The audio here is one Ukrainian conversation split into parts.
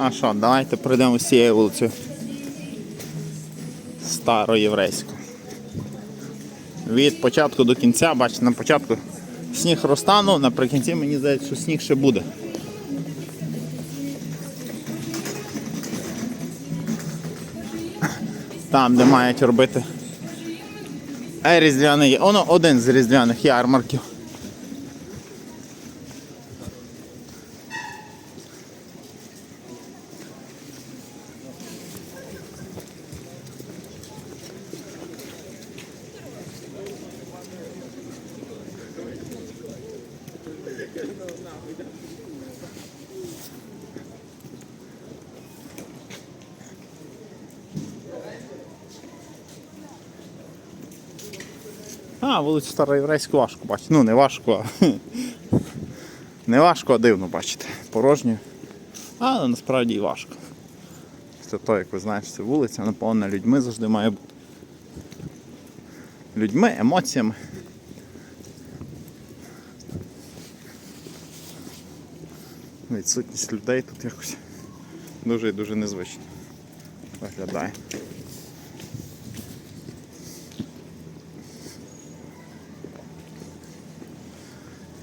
А що, давайте пройдемо цією вулицею. Староєврейську. Від початку до кінця, бачите, на початку сніг розтанув, наприкінці мені здається, що сніг ще буде. Там, де мають робити різдвяний, воно один з різдвяних ярмарків. А, вулицю Староєврейську важко бачити. Ну, не важко, а не важко, а дивно бачити. Порожньо. Але насправді і важко. Це то, як ви знаєте, це вулиця наповнена людьми завжди має бути. Людьми, емоціями. Відсутність людей тут якось дуже і дуже незвично виглядає.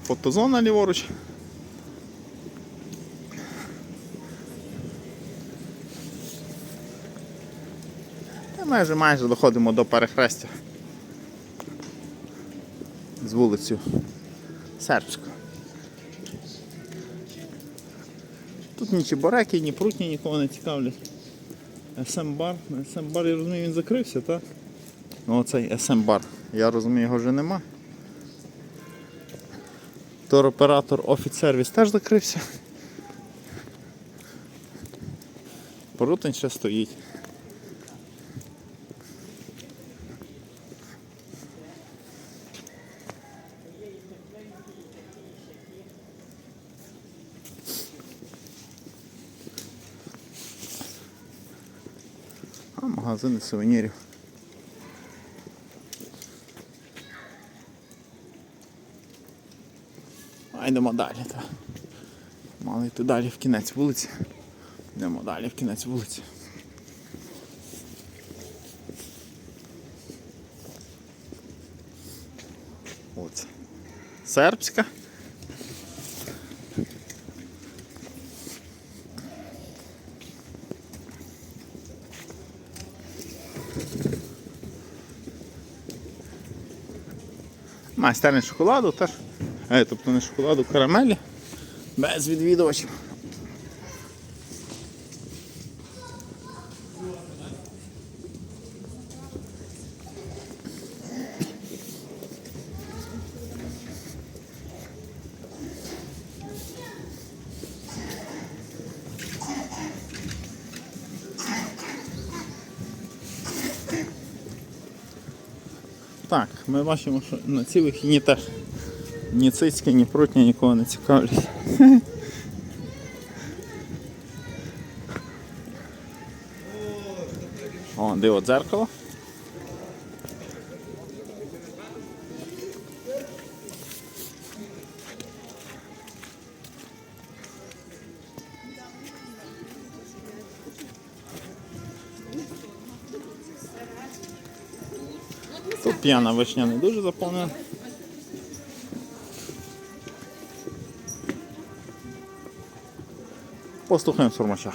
Фотозона ліворуч. Та майже майже доходимо до перехрестя з вулицю Сербську. Тут ні чебуреки, ні прутні нікого не цікавлять. СМ-бар. СМ-бар, я розумію, він закрився, так? Ну оцей СМ-бар. Я розумію, його вже нема. Туроператор Service теж закрився. Порутень ще стоїть. А магазини сувенірів. А далі. Та. Мали йти далі в кінець вулиці. Йдемо далі в кінець вулиці. От. Сербська. Майстерня шоколаду теж. Е, тобто не шоколаду, карамелі. Без відвідувачів. Так, ми бачимо, що на цій вихідні теж ні цицьки, ні прутня нікого не цікавлять. О, диво дзеркало. Тут п'яна вишня не дуже заповнена. Послухаємо сурмача.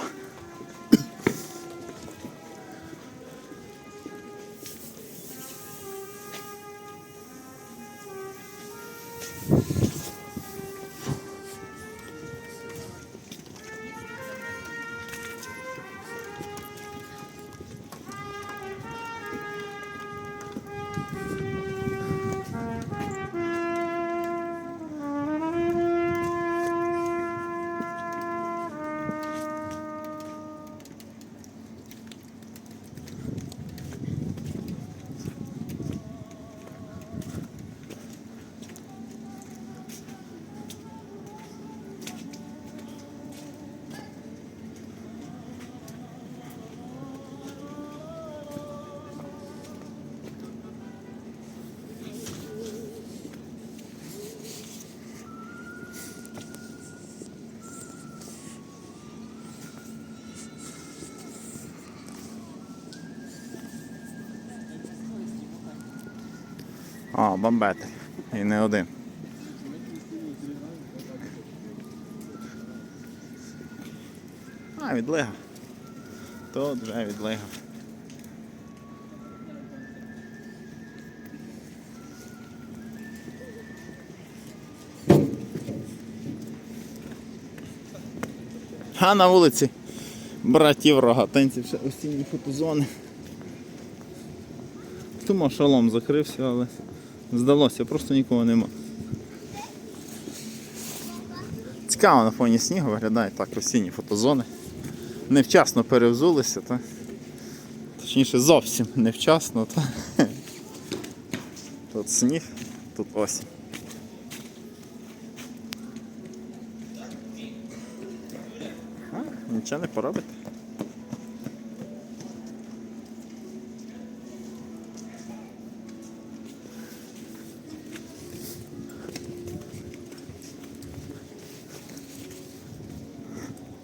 А, бомбетер. І не один. А, відлига. Тут вже відлига. А на вулиці братів рогатинців ще осінні фотозони. Тому шалом закрився, але здалося, просто нікого нема. Цікаво на фоні снігу виглядає так осінні фотозони. Невчасно перевзулися, та? точніше зовсім невчасно. Та? Тут сніг, тут осінь. Нічого не поробите.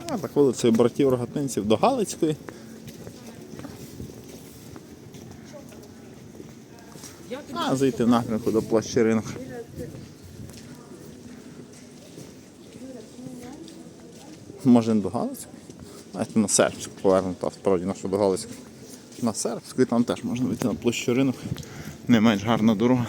А так вулицею братів рогатинців до Галицької. А зайти в напрямку до площі ринок. Може не до Галицької? Це на Сербську повернуто, а справді нашу до Галицьку. На Сербську і там теж можна вийти на площу ринок. Не менш гарна дорога.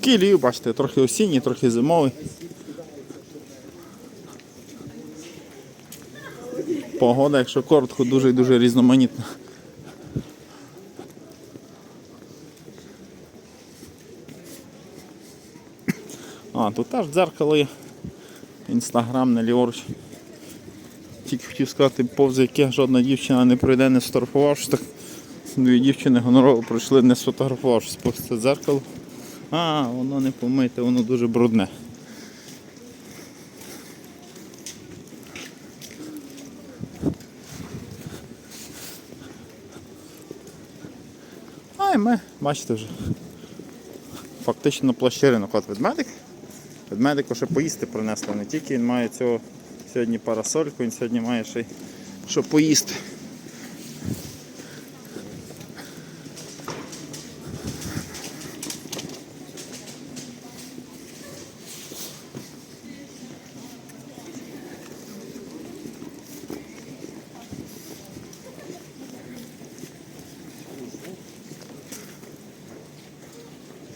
Такий лів, бачите, трохи осінній, трохи зимовий. Погода, якщо коротко, дуже і дуже різноманітна. А, тут теж дзеркало є. Інстаграм не ліворуч. Тільки хотів сказати, повз яке жодна дівчина не пройде, не сфотографувавшись, так дві дівчини гонорово пройшли, не сфотографувавшись повз це дзеркало. А, воно не помите, воно дуже брудне. А і ми, бачите вже. Фактично на площі ринок. Ведмедик. Ведмедику ще поїсти принесли. Не тільки він має цього сьогодні парасольку, він сьогодні має ще й що поїсти.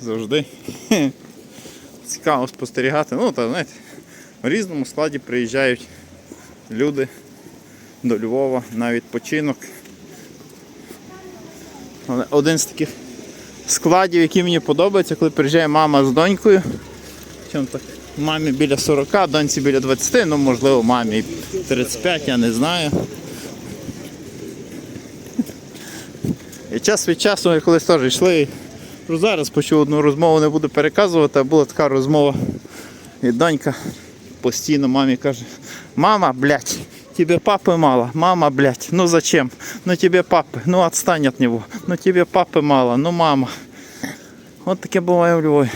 Завжди цікаво спостерігати. Ну, та, знаєте, в різному складі приїжджають люди до Львова на відпочинок. Але один з таких складів, який мені подобається, коли приїжджає мама з донькою. Чому так? Мамі біля 40, доньці біля 20, ну можливо мамі 35, я не знаю. І час від часу ми колись теж йшли. Про зараз почув одну розмову, не буду переказувати, а була така розмова. І донька постійно мамі каже, мама, блядь, тебе папы мало, мама, блядь, ну зачем? Ну тебе папы, ну отстань от него, ну тебе папы мало, ну мама. От таке буває в Львові.